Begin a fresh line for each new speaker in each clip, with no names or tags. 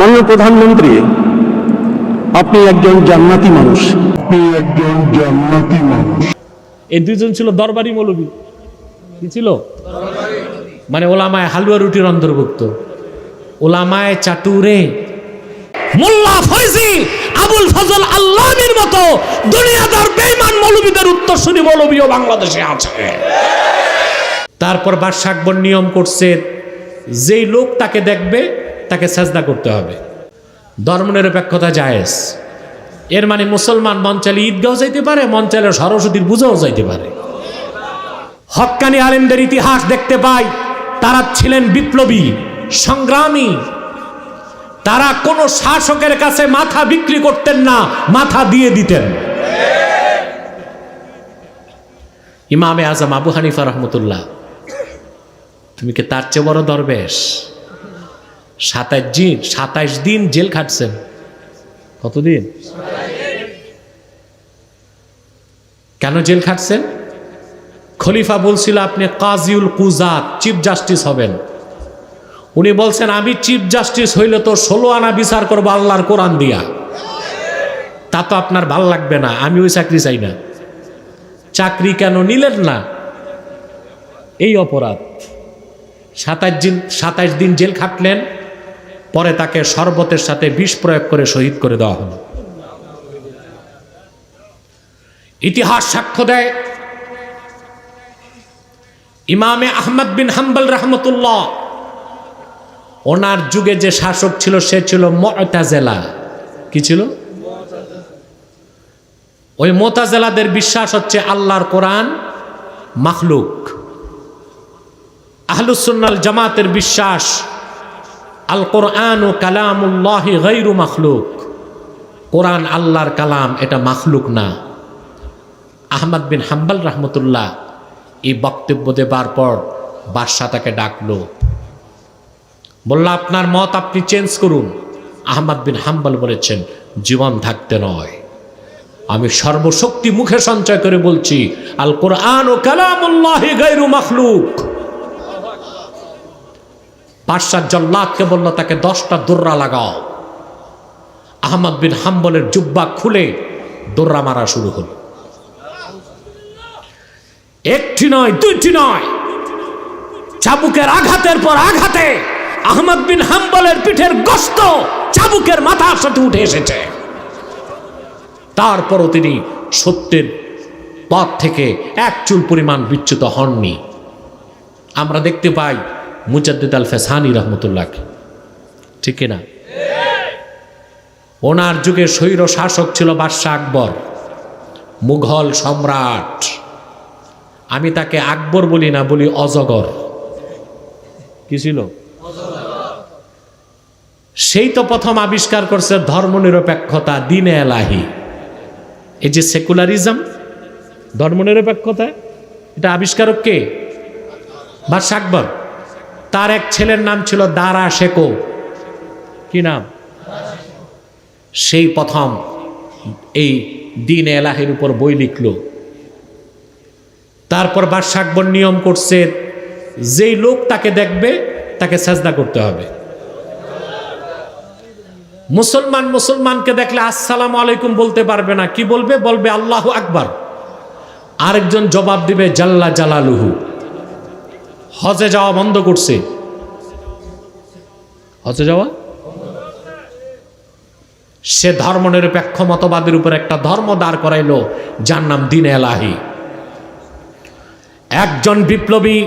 মাননীয় প্রধানমন্ত্রী আপনি একজন জান্নাতি মানুষ।
আপনি একজন জান্নাতি মানুষ।
এই দুইজন ছিল দরবারি মৌলবী। কি ছিল? মানে ওলামায় হালুয়া রুটির অন্তর্ভুক্ত। ওলামায় চাটুরে। মোল্লা ফয়জি আবুল ফজল আল্লামের মতো দুনিয়াদার বেঈমান মৌলবীদের উত্তরসূরি মৌলবীও বাংলাদেশে আছে। তারপর বাদশাহ আকবর নিয়ম করছে যেই লোক তাকে দেখবে তাকে সাজদা করতে হবে। ধর্মনিরপেক্ষতা জায়েজ। এর মানে মুসলমান মন চাইলে যাইতে পারে চাইলে সরস্বতীর পূজাও যাইতে পারে। হক্কানি আলেমদের ইতিহাস দেখতে পাই, তারা ছিলেন বিপ্লবী, সংগ্রামী। তারা কোনো শাসকের কাছে মাথা বিক্রি করতেন না, মাথা দিয়ে দিতেন। ইমামে আজম আবু হানিফা রহমতুল্লাহ, তুমি কি তার চেয়ে বড় দরবেশ? সাতাইশ দিন, সাতাশ দিন জেল খাটছেন। কতদিন? কেন জেল খাটছেন? খলিফা বলছিল, আপনি কাজিউল কুজাত, চিফ জাস্টিস হবেন। উনি বলছেন, আমি চিফ জাস্টিস হইলে তো ষোলো আনা বিচার করব আল্লাহর কোরআন দিয়া। তা তো আপনার ভালো লাগবে না, আমি ওই চাকরি চাই না। চাকরি কেন নিলেন না? এই অপরাধ। সাতাশ দিন সাতাশ দিন জেল খাটলেন। পরে তাকে শরবতের সাথে বিষ প্রয়োগ করে শহীদ করে দেওয়া হলো। ইতিহাস সাক্ষ্য দেয়, ইমামে আহমদ বিন হাম্বল রহমতুল্লাহ, ওনার যুগে যে শাসক ছিল সে ছিল মতাজেলা। কি ছিল? ওই মোতাজেলাদের বিশ্বাস হচ্ছে আল্লাহর কোরআন মাখলুক। আহলুসুন্নাল জামাতের বিশ্বাস আল কোরআন ও কালামুল্লাহ গৈরু মাখলুক। কোরআন আল্লাহর কালাম, এটা মাখলুক না। আহমদ বিন হাম্বাল রহমতুল্লাহ এই বক্তব্য দেবার পর বাদশাহ তাকে ডাকলো। বলল, আপনার মত আপনি চেঞ্জ করুন। আহমদ বিন হাম্বাল বলেছেন, জীবন থাকতে নয়। আমি সর্বশক্তি মুখে সঞ্চয় করে বলছি আল কোরআন ও কালামুল্লাহ গৈরু মাখলুক। বাদশাহ জল্লাদকে বলল, তাকে দশটা দোর্রা লাগাও। আহমদ বিন হাম্বলের জুব্বা খুলে দোর্রা মারা শুরু হলো। একটি নয়, দুইটি নয়। চাবুকের আঘাতের পর আঘাতে আহমদ বিন হাম্বলের পিঠের গস্ত চাবুকের মাথার সাথে উঠে এসেছে। তারপরও তিনি সত্যের পথ থেকে এক চুল পরিমাণ বিচ্যুত হননি। আমরা দেখতে পাই মুজাদ্দিদ আল ফেসানি রহমতুল্লাহকে। ঠিক না ওনার যুগে স্বৈর শাসক ছিল বাদশাহ আকবর, মুঘল সম্রাট। আমি তাকে আকবর বলি না, বলি অজগর। কি ছিল? সেই তো প্রথম আবিষ্কার করছে ধর্মনিরপেক্ষতা, দিনে এলাহি। এই যে সেকুলারিজম ধর্মনিরপেক্ষতা এটা আবিষ্কারক কে? বাদশাহ আকবর। তার এক ছেলের নাম ছিল দারা শেকো। কি নাম? সেই প্রথম এই দিন এলাহের উপর বই লিখল। তারপর বাদশাহ আকবর নিয়ম করছে, যেই লোক তাকে দেখবে, তাকে সাজদা করতে হবে। মুসলমান মুসলমানকে দেখলে আসসালাম আলাইকুম বলতে পারবে না। কি বলবে? বলবে আল্লাহ আকবার। আরেকজন জবাব দিবে, জাল্লা জালালুহু। হজে যাওয়া বন্ধ করছে। হজে যাওয়া? সে ধর্মনিরপেক্ষ মতবাদের উপর একটা ধর্ম দাঁড় করাইলো, যার নাম দিন এলাহি। একজন বিপ্লবী,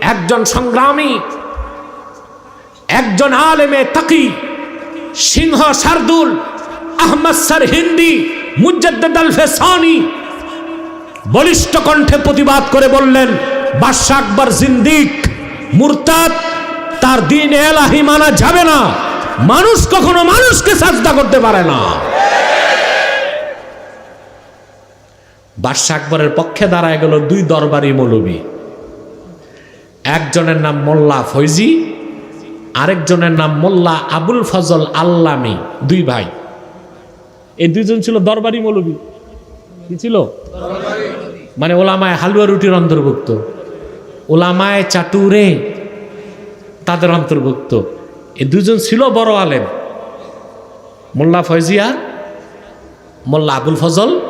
একজন সংগ্রামী, একজন আলেমে তাকি, সিংহ শার্দুল, আহমদ স্যার হিন্দি মুজাদ্দেদ আল বলিষ্ঠ কণ্ঠে প্রতিবাদ করে বললেন বাদশাহ আকবর জিন্দিক, মুরতাদ, তার দিন এলাহি মানা যাবে না। মানুষ কখনো মানুষকে সাজদা করতে পারে না। বাদশাহ আকবরের পক্ষে দাঁড়ায় গেল দুই দরবারি মৌলবী। একজনের নাম মোল্লা ফৈজি, আরেকজনের নাম মোল্লা আবুল ফজল আল্লামি, দুই ভাই। এই দুইজন ছিল দরবারি মৌলবী। কি ছিল? মানে ওলামায় হালুয়া রুটির অন্তর্ভুক্ত। ওলামায় চাটুরে, তাদের অন্তর্ভুক্ত। এ দুজন ছিল বড় আলেম। মোল্লা ফয়জিয়া, মোল্লা আবুল ফজল,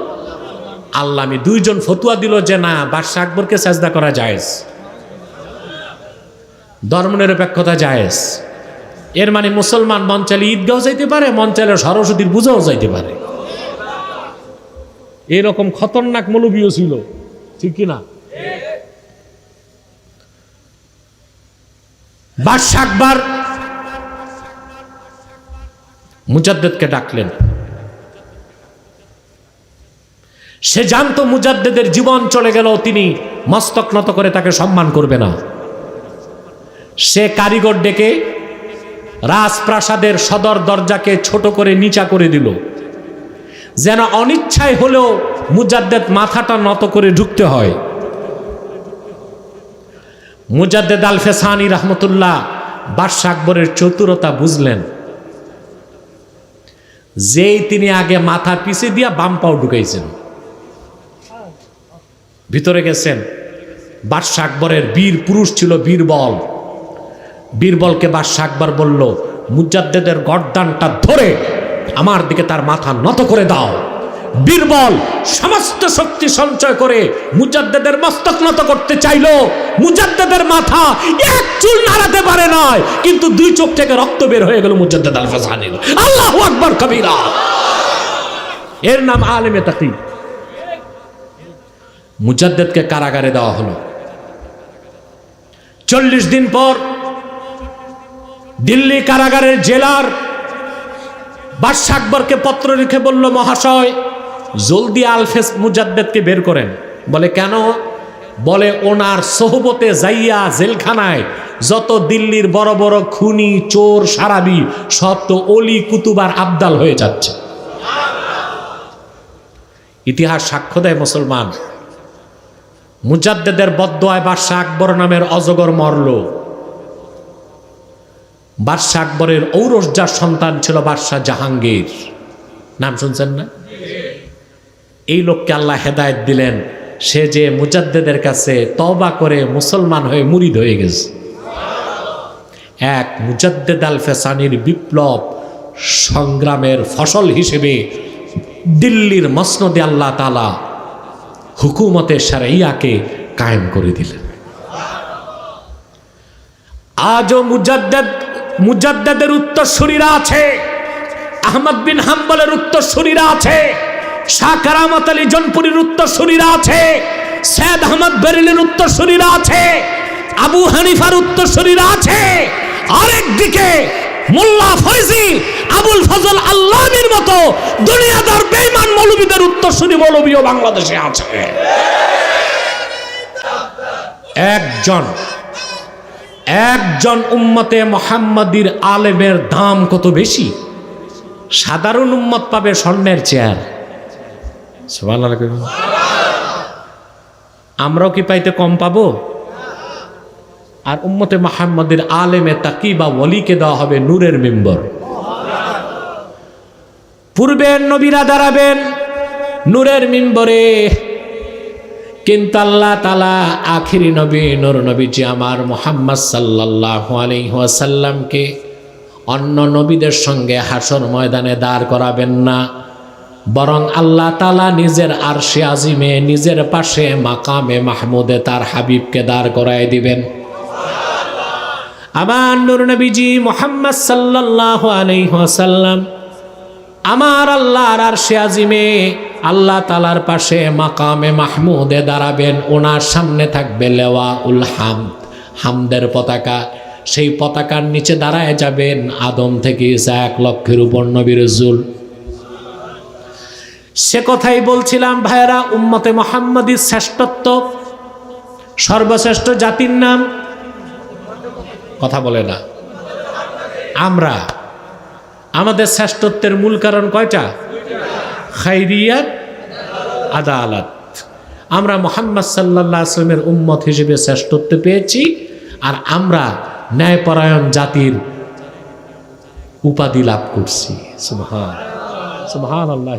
আল্লামি দুইজন ফতুয়া দিল যে, না, বাদশাহ আকবরকে সাজদা করা জায়েজ। ধর্মনিরপেক্ষতা জায়েজ। এর মানে মুসলমান মন চাইলে ঈদগাঁও যাইতে পারে, মন চাইলে সরস্বতীর পূজাও যাইতে পারে। এরকম খতরনাক মৌলবীও ছিল, ঠিক কি বাদশাহ আকবর মুজাদ্দেদকে ডাকলেন। সে জানতো মুজাদ্দেদের জীবন চলে গেল তিনি মস্তক নত করে তাকে সম্মান করবে না। সে কারিগর ডেকে রাজপ্রাসাদের সদর দরজাকে ছোট করে নিচা করে দিল। যেন অনিচ্ছায় হলেও মুজাদ্দেদ মাথাটা নত করে ঢুকতে হয়। মুজাদ্দেদ আল ফেসানি রহমতুল্লাহ বাদশাহ আকবরের চতুরতা বুঝলেন। যেই তিনি আগে মাথা পিছিয়ে দিয়া বাম পাও ঢুকাইছেন। ভিতরে গেছেন। বাদশাহ আকবরের বীর পুরুষ ছিল বীরবল। বীরবলকে বাদশাহ আকবর বলল, মুজাদ্দেদের গর্দানটা ধরে আমার দিকে তার মাথা নত করে দাও। বীরবল সমস্ত শক্তি সঞ্চয় করে মুজাদ্দেদের মস্তক নত করতে চাইলো। মুজাদ্দেদের মাথা এক চুল নাড়াতে পারে নয় কিন্তু দুই চোখ থেকে রক্ত বের হয়ে গেল মুজাদ্দেদ আল ফাসানির আল্লাহু আকবার কবিরা। এর নাম আলেমে তাকি মুজাদ্দেদকে কারাগারে দেওয়া হলো। চল্লিশ দিন পর দিল্লি কারাগারের জেলার বাদশাহ আকবরকে পত্র লিখে বলল, মহাশয় জলদি আলফেস মুজাদ্দেদকে বের করেন। বলে, কেন? বলে, ওনার সোহবতে যাইয়া জেলখানায় যত দিল্লির বড় বড় খুনি, চোর, সারাবি, সব তো অলি কুতুবার আবদাল হয়ে যাচ্ছে। ইতিহাস সাক্ষ্য দেয় মুসলমান। মুজাদ্দেদের বদোয়ায় বাদশাহ আকবর নামের অজগর মরল। বাদশাহ আকবরের ঔরসজার সন্তান ছিল বাদশাহ জাহাঙ্গীর। নাম শুনছেন না? এই লোককে আল্লাহ হেদায়ত দিলেন। সে যে মুজাদ্দেদের কাছে তবা করে মুসলমান হয়ে মুরিদ হয়ে গেছে। এক মুজাদ্দেদ আল ফেসানির বিপ্লব সংগ্রামের ফসল হিসেবে দিল্লির মসনদে আল্লাহ তালা হুকুমতে সারাইয়াকে কায়েম করে দিলেন। আজও মুজাদ্দেদ, মুজাদ্দেদের উত্তরসূরিরা আছে। আহমদ বিন হাম্বলের উত্তরসূরিরা আছে। শাহ কারামত আলী জনপুরীর উত্তরসূরিরা আছে, সৈয়দ আহমদ বেরেলের উত্তরসূরিরা আছে, আবু হানিফার উত্তরসূরিরা আছে। আরেকদিকে মোল্লা ফয়জি আবুল ফজল আল্লাহর মতো দুনিয়াদার বেঈমান মৌলবীদের উত্তরসূরি মৌলবীও বাংলাদেশে আছে। একজন একজন উম্মতে মোহাম্মদীর আলেমের দাম কত বেশি? সাধারণ উম্মত পাবে স্বর্ণের চেয়ার। আমরাও কি পাইতে কম পাবো? আর উম্মতে মোহাম্মদের আলেমে তাকি বা ওলিকে দেওয়া হবে নূরের মেম্বর। পূর্বের নবীরা দাঁড়াবেন নূরের মিম্বরে। কিন্তু আল্লাহ তালা আখিরি নবী, নূর নবীজি আমার মোহাম্মদ সাল্লাহ আলহাসাল্লামকে অন্য নবীদের সঙ্গে হাসর ময়দানে দাঁড় করাবেন না। বরং আল্লাহ তালা নিজের আরশে আজিমে, নিজের পাশে মাকামে মাহমুদে তার হাবিবকে দাঁড় করায় দিবেন। আমার নূর নবীজি মোহাম্মদ সাল্লাহ আলহাসাল্লাম আমার আল্লাহর আরশে আজিমে আল্লাহ তালার পাশে মাকামে মাহমুদে দাঁড়াবেন। ওনার সামনে থাকবে লেওয়া উল হামদ, হামদের পতাকা। সেই পতাকার নিচে দাঁড়ায় যাবেন আদম থেকে ঈসা এক লক্ষের উপর নবীর জুল। সে কথাই বলছিলাম, ভাইয়েরা, উম্মতে মোহাম্মদীর শ্রেষ্ঠত্ব, সর্বশ্রেষ্ঠ জাতির নাম? কথা বলে না। আমরা, আমাদের শ্রেষ্ঠত্বের মূল কারণ কয়টা? খাইরিয়াত, আদালত। আমরা মোহাম্মদ সাল্লাহ আসলামের উম্মত হিসেবে শ্রেষ্ঠত্ব পেয়েছি, আর আমরা ন্যায়পরায়ণ জাতির উপাধি লাভ করছি। সুবহান সুবহান আল্লাহ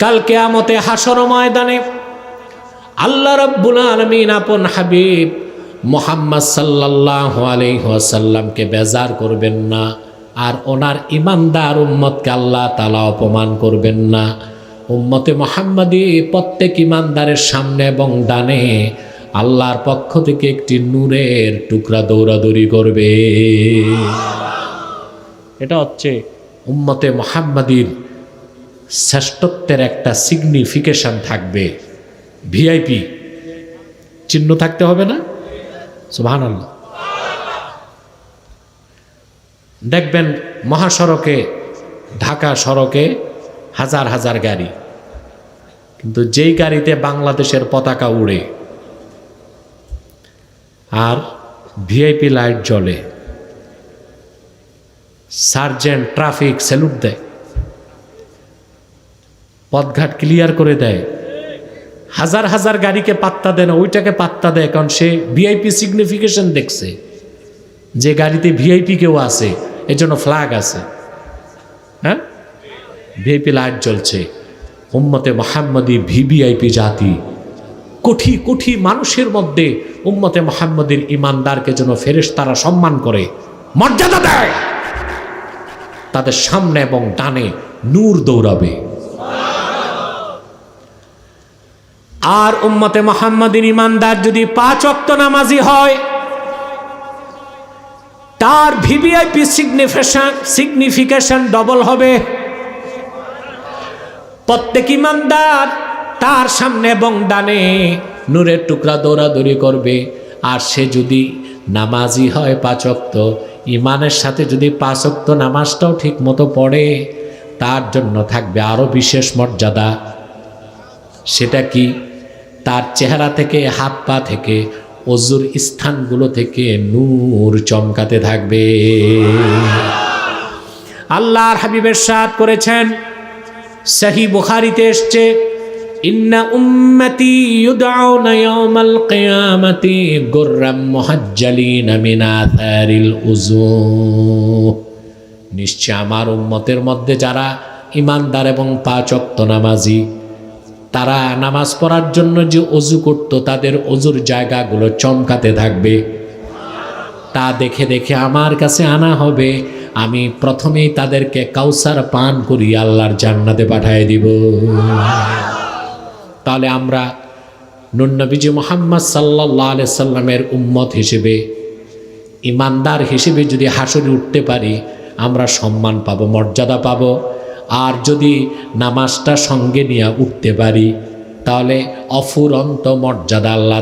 কাল কেয়ামতে হাসর ময়দানে আল্লাহ রব্বুল আলমিন আপন হাবিব মোহাম্মদ সাল্লাহ আলহাসাল্লামকে বেজার করবেন না আর ওনার ইমানদার উম্মতকে আল্লাহ তালা অপমান করবেন না। উম্মতে মোহাম্মদী প্রত্যেক ইমানদারের সামনে এবং ডানে আল্লাহর পক্ষ থেকে একটি নূরের টুকরা দৌড়াদৌড়ি করবে। এটা হচ্ছে উম্মতে মোহাম্মদীর শ্রেষ্ঠত্বের একটা সিগনিফিকেশন থাকবে। ভিআইপি চিহ্ন থাকতে হবে না? সুহান দেখবেন মহাসড়কে, ঢাকা সড়কে হাজার হাজার গাড়ি। কিন্তু যেই গাড়িতে বাংলাদেশের পতাকা উড়ে, আর ভিআইপি লাইট জ্বলে, সার্জেন্ট ট্রাফিক স্যালুট দেয়। পথঘাট ক্লিয়ার করে দেয়। হাজার হাজার গাড়িকে পাত্তা দেয় না, ওইটাকে পাত্তা দেয়, কারণ সে ভিআইপি সিগনিফিকেশন দেখছে যে গাড়িতে ভিআইপি কেউ আছে এর জন্য ফ্ল্যাগ আছে। হ্যাঁ? ভিআইপি লাইট জ্বলছে। উম্মতে মোহাম্মদী ভিভিআইপি জাতি কোটি কোটি মানুষের মধ্যে উম্মতে মোহাম্মদের ইমানদারকে যেন ফেরেশ তারা সম্মান করে, মর্যাদা দেয়। তাদের সামনে এবং ডানে নূর দৌড়াবে আর উম্মতে মোহাম্মদিন ইমানদার যদি পাঁচ অক্ত নামাজি হয়, তার ভিভিআইপি সিগনিফিকেশন সিগনিফিকেশন ডবল হবে। প্রত্যেক ইমানদার তার সামনে এবং ডানে নূরের টুকরা দৌড়াদৌড়ি করবে। আর সে যদি নামাজি হয় পাঁচক্ত ইমানের সাথে যদি পাঁচক্ত নামাজটাও ঠিক মতো পড়ে, তার জন্য থাকবে আরও বিশেষ মর্যাদা। সেটা কি? তার চেহারা থেকে, হাত পা থেকে, অজুর স্থানগুলো থেকে নূর চমকাতে থাকবে। আল্লাহর হাবিবের সাথ করেছেন, সহি বুখারিতে এসছে, ইন্না নিশ্চয় আমার উম্মতের মধ্যে যারা ইমানদার এবং পাঁচ নামাজি তারা নামাজ পড়ার জন্য যে অজু করত, তাদের অজুর জায়গাগুলো চমকাতে থাকবে। তা দেখে দেখে আমার কাছে আনা হবে। আমি প্রথমেই তাদেরকে কাউসার পান করি আল্লাহর জান্নাতে পাঠিয়ে দিব। তাহলে আমরা নুন্নবীজি মোহাম্মদ সাল্লাহ আলি সাল্লামের উম্মত হিসেবে, ইমানদার হিসেবে যদি হাসরে উঠতে পারি, আমরা সম্মান পাব, মর্যাদা পাবো। আর যদি নামাজটা সঙ্গে নিয়ে উঠতে পারি তাহলে অফুরন্ত মর্যাদা আল্লাহ